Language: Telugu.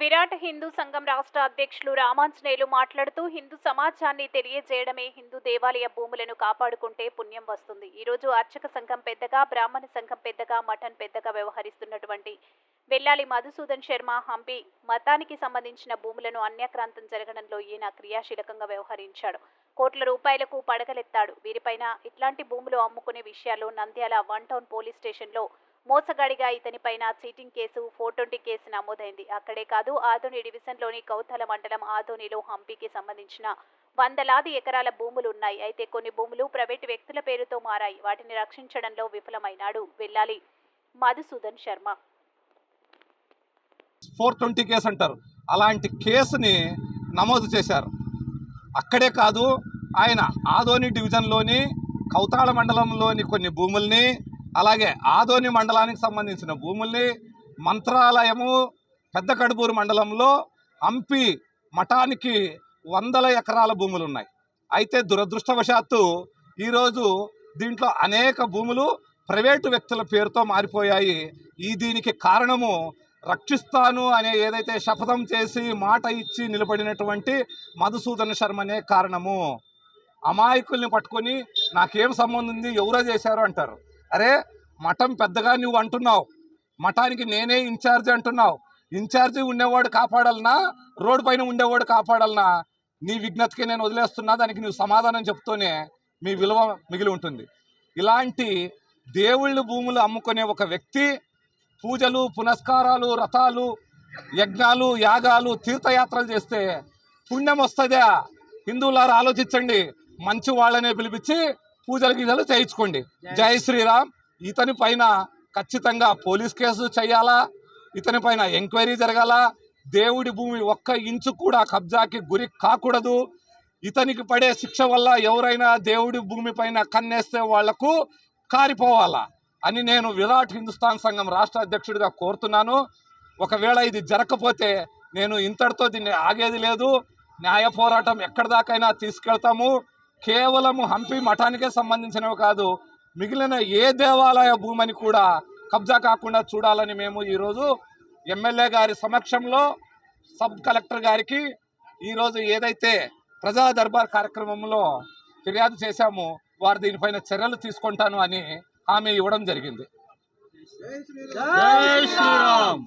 విరాట్ హిందూ సంఘం రాష్ట్ర అధ్యక్షులు రామాంజనేయులు మాట్లాడుతూ హిందూ సమాజాన్ని తెలియజేయడమే హిందూ దేవాలయ భూములను కాపాడుకుంటే పుణ్యం వస్తుంది. ఈ రోజు అర్చక సంఘం పెద్దగా బ్రాహ్మణ సంఘం పెద్దగా మఠన్ పెద్దగా వ్యవహరిస్తున్నటువంటి వెల్లాలి మధుసూదన్ శర్మ హంపి మతానికి సంబంధించిన భూములను అన్యాక్రాంతం జరగడంలో ఈయన క్రియాశీలకంగా వ్యవహరించాడు. కోట్ల రూపాయలకు పడగలెత్తాడు. వీరిపైన ఇట్లాంటి భూములు అమ్ముకునే విషయాల్లో నంద్యాల వన్ టౌన్ పోలీస్ స్టేషన్లో మోసగాడిగా ఇతనిపైన cheating case four twenty case నమోదైంది. అక్కడే కాదు ఆదోని డివిజన్లోని కౌతల మండలం ఆదోనిలో హంపీకి సంబంధించిన వందలాది ఎకరాల భూములు ఉన్నాయి. అయితే కొన్ని భూములు ప్రైవేటు వ్యక్తుల పేరుతో మారాయి. వాటిని రక్షించడంలో విఫలమైనాడు వెళ్ళాలి Madhusudan Sharma. Four twenty case అంటారు. అలాంటి కేసుని నమోదు చేశారు. అక్కడే కాదు ఆయన ఆదోని డివిజన్లోని కౌతాళ మండలంలోని కొన్ని భూముల్ని అలాగే ఆదోని మండలానికి సంబంధించిన భూముల్ని మంత్రాలయము పెద్ద కడుపూరు మండలంలో హంపి మఠానికి వందల ఎకరాల భూములు ఉన్నాయి అయితే దురదృష్టవశాత్తు ఈరోజు దీంట్లో అనేక భూములు ప్రైవేటు వ్యక్తుల పేరుతో మారిపోయాయి. ఈ దీనికి కారణము రక్షిస్తాను అనే ఏదైతే శపథం చేసి మాట ఇచ్చి నిలబడినటువంటి మధుసూదన శర్మ అనే కారణము. అమాయకుల్ని పట్టుకొని నాకేం సంబంధం ఉంది? ఎవరో చేశారు అంటారు. అరే మఠం పెద్దగా నువ్వు అంటున్నావు. మఠానికి నేనే ఇన్ఛార్జ్ అంటున్నావు. ఇన్ఛార్జి ఉండేవాడు కాపాడాలనా? రోడ్డు పైన ఉండేవాడు కాపాడాలనా? నీ విజ్ఞతకి నేను వదిలేస్తున్నా దానికి నువ్వు సమాధానం చెప్తూనే మీ విలువ మిగిలి ఉంటుంది. ఇలాంటి దేవుళ్ళ భూములు అమ్ముకునే ఒక వ్యక్తి పూజలు పునస్కారాలు రథాలు యజ్ఞాలు యాగాలు తీర్థయాత్రలు చేస్తే పుణ్యం వస్తుందా? హిందువులారు ఆలోచించండి. మంచి వాళ్ళనే పిలిపించి పూజలు గీజలు చేయించుకోండి. జై శ్రీరామ్. ఇతని పైన ఖచ్చితంగా పోలీస్ కేసు చేయాలా? ఇతని పైన ఎంక్వైరీ జరగాల? దేవుడి భూమి ఒక్క ఇంచు కూడా కబ్జాకి గురి కాకూడదు. ఇతనికి పడే శిక్ష వల్ల ఎవరైనా దేవుడి భూమి పైన కన్నేస్తే వాళ్ళకు కారిపోవాలా? అని నేను విరాట్ హిందుస్థాన్ సంఘం రాష్ట్ర అధ్యక్షుడిగా కోరుతున్నాను. ఒకవేళ ఇది జరగకపోతే నేను ఇంతటితో దీన్ని ఆగేది లేదు. న్యాయ పోరాటం ఎక్కడి దాకైనా తీసుకెళ్తాము. కేవలము హంపి మఠానికే సంబంధించినవి కాదు మిగిలిన ఏ దేవాలయ భూమిని కూడా కబ్జా కాకుండా చూడాలని మేము ఈరోజు ఎమ్మెల్యే గారి సమక్షంలో సబ్ కలెక్టర్ గారికి ఈరోజు ఏదైతే ప్రజా దర్బార్ కార్యక్రమంలో ఫిర్యాదు చేశామో వారు దీనిపైన చర్యలు తీసుకుంటాను అని హామీ ఇవ్వడం జరిగింది. జై శ్రీరామ్.